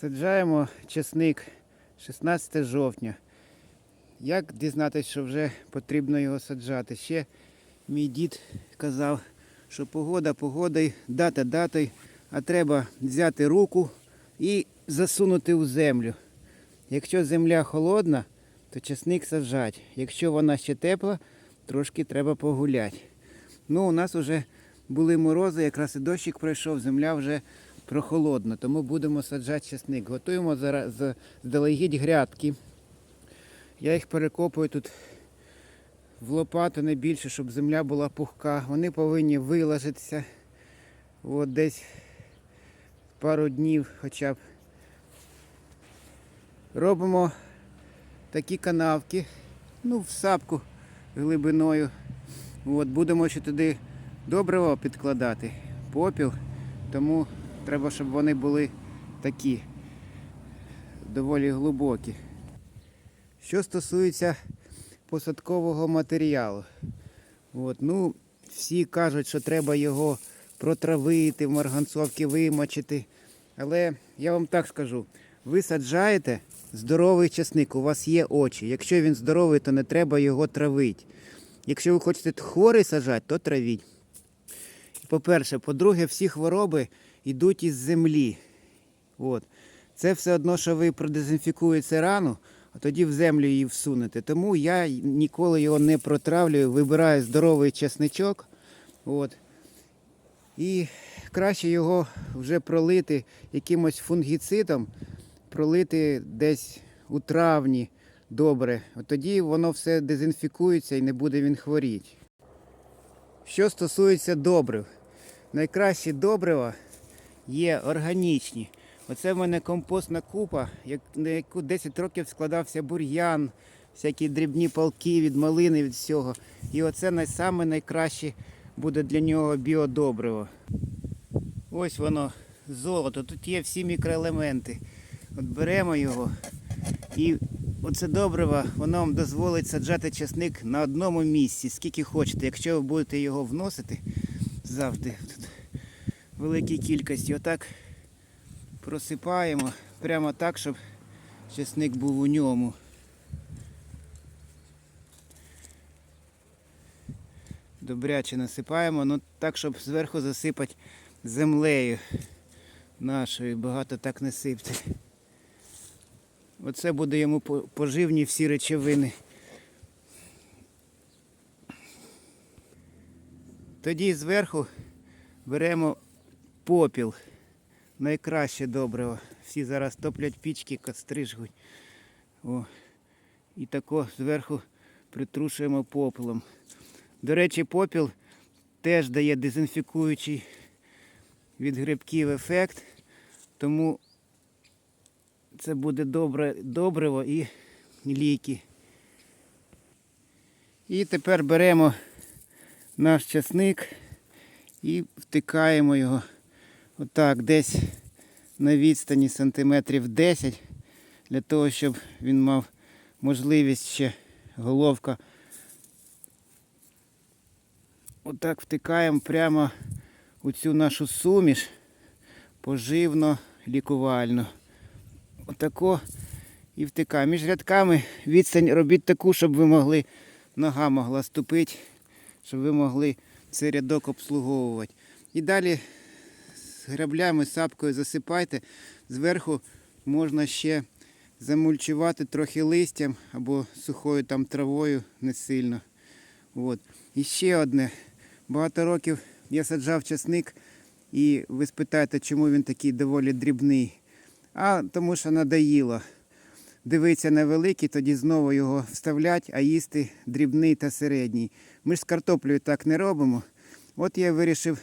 Саджаємо чесник 16 жовтня. Як дізнатися, що вже потрібно його саджати? Ще мій дід казав, що погода погодою, дата датою, а треба взяти руку і засунути у землю. Якщо земля холодна, то чесник саджать. Якщо вона ще тепла, трошки треба погуляти. Ну, у нас вже були морози, якраз і дощик пройшов, земля вже прохолодна, тому будемо саджати чесник. Готуємо зараз за- заздалегідь грядки. Я їх перекопую тут в лопату не більше, щоб земля була пухка. Вони повинні вилажитися от десь пару днів хоча б. Робимо такі канавки, ну, в сапку глибиною. От, будемо ще туди добриво підкладати, попіл, тому треба, щоб вони були такі доволі глибокі. Що стосується посадкового матеріалу, от, ну, всі кажуть, що треба його протравити, в марганцовці вимочити. Але я вам так скажу: ви саджаєте здоровий часник, у вас є очі. Якщо він здоровий, то не треба його травити. Якщо ви хочете хворий саджати, то травіть. По-перше, по-друге, всі хвороби йдуть із землі. От. Це все одно, що ви продезінфікуєте рану, а тоді в землю її всунете. Тому я ніколи його не протравлюю, вибираю здоровий чесничок. От. І краще його вже пролити якимось фунгіцидом, пролити десь у травні добре. От тоді воно все дезінфікується і не буде він хворіти. Що стосується добрив, найкращі добрива є органічні. Оце в мене компостна купа, на яку 10 років складався бур'ян, всякі дрібні палки від малини, від всього. І оце най- саме найкраще буде для нього біодобриво. Ось воно, золото. Тут є всі мікроелементи. От беремо його і оце добриво, воно вам дозволить саджати часник на одному місці, скільки хочете. Якщо ви будете його вносити завжди великій кількості, отак просипаємо прямо так, щоб часник був у ньому. Добряче насипаємо, ну так, щоб зверху засипати землею нашою. Багато так не сипте. Оце буде йому по- поживні всі речовини. Тоді зверху беремо попіл. Найкраще добриво. Всі зараз топлять пічки, костри жгуть. О. І тако зверху притрушуємо попелом. До речі, попіл теж дає дезінфікуючий від грибків ефект, тому це буде добре, добриво і ліки. І тепер беремо наш часник і втикаємо його отак десь на відстані сантиметрів 10, для того, щоб він мав можливість ще головка. Отак втикаємо прямо у цю нашу суміш поживно-лікувальну. Отако і втикаємо. Між рядками відстань робіть таку, щоб ви могли, нога могла ступити, щоб ви могли цей рядок обслуговувати. І далі граблями, сапкою засипайте. Зверху можна ще замульчувати трохи листям або сухою там травою не сильно. От. І ще одне. Багато років я саджав часник, і ви спитаєте, чому він такий доволі дрібний. А тому що надоїло. Дивитися на великий, тоді знову його вставлять, а їсти дрібний та середній. Ми ж з картоплею так не робимо. От я вирішив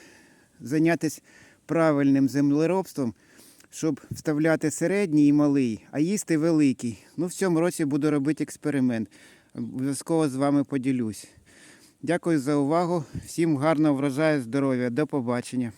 зайнятися правильним землеробством, щоб вставляти середній і малий, а їсти великий. Ну, в цьому році буду робити експеримент. Обов'язково з вами поділюсь. Дякую за увагу. Всім гарного врожаю, здоров'я. До побачення.